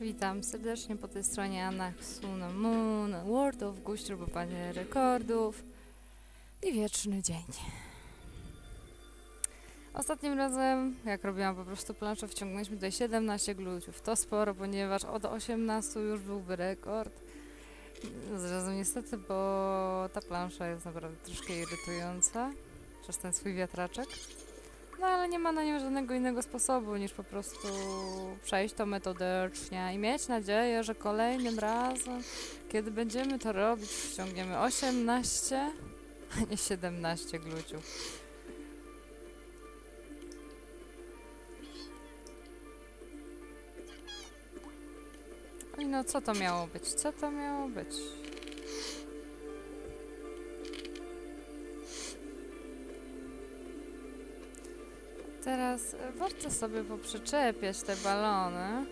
Witam serdecznie po tej stronie Anaxuna Moon, World of Guść, próbowanie rekordów i wieczny dzień. Ostatnim razem, jak robiłam po prostu planszę, wciągnęliśmy tutaj 17 gluciów. To sporo, ponieważ od 18 już byłby rekord. Zrazu niestety, bo ta plansza jest naprawdę troszkę irytująca przez ten swój wiatraczek. No ale nie ma na nią żadnego innego sposobu niż po prostu przejść to metodycznie i mieć nadzieję, że kolejnym razem, kiedy będziemy to robić, ściągniemy 18, a nie 17 gluciów. I no co to miało być? Co to miało być? Teraz e, warto sobie poprzyczepiać te balony.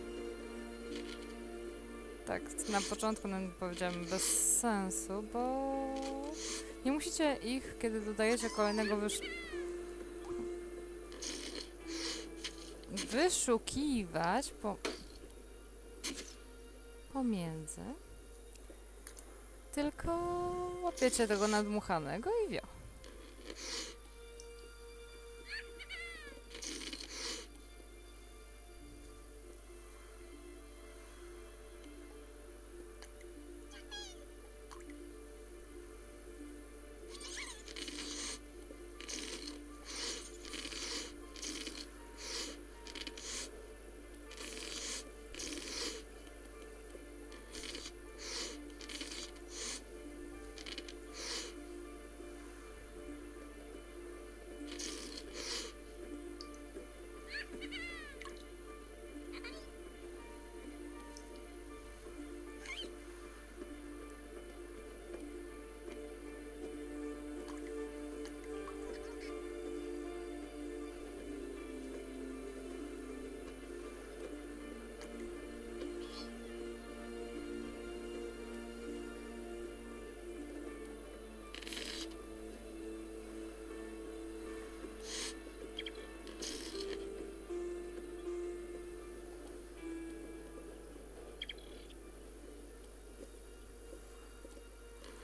Tak, na początku no, powiedziałem bez sensu, bo nie musicie ich, kiedy dodajecie kolejnego wysz... wyszukiwać po... pomiędzy, tylko łapiecie tego nadmuchanego i wio.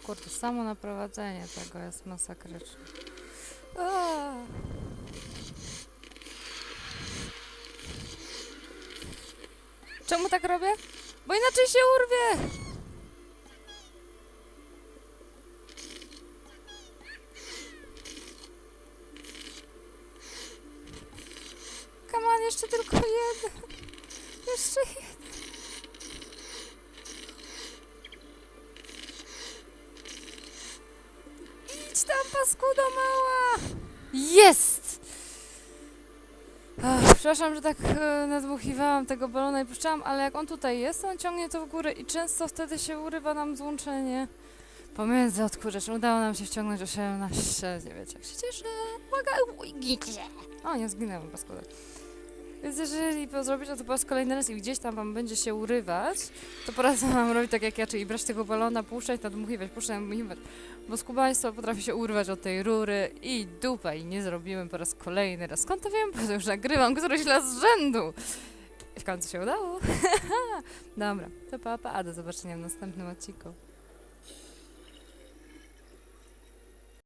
Kurde, samo naprowadzenie tego jest masakryczne. Czemu tak robię? Bo inaczej się urwie! Come on, jeszcze tylko jeden. Jeszcze jeden. Idź tam, paskudo mała! Jest! Ach, przepraszam, że tak e, nadmuchiwałam tego balona i puszczałam, ale jak on tutaj jest, on ciągnie to w górę i często wtedy się urywa nam złączenie pomiędzy odkurzaczem. Udało nam się wciągnąć 18, nie wiecie jak się cieszę. Uwaga, uj, gicie! O, nie zginęłam, paskudo. Więc jeżeli to zrobicie to po raz kolejny raz i gdzieś tam wam będzie się urywać, to poradzę wam robić tak jak ja, czyli brać tego balona, puszczać, nadmuchiwać, puszczać, nadmuchiwać. Bo skubaństwo potrafi się urwać od tej rury i dupa i nie zrobiłem po raz kolejny raz. Skąd to wiem? Bo to już nagrywam któryś raz z rzędu. I w końcu się udało. Dobra, to papa, a do zobaczenia w następnym odcinku.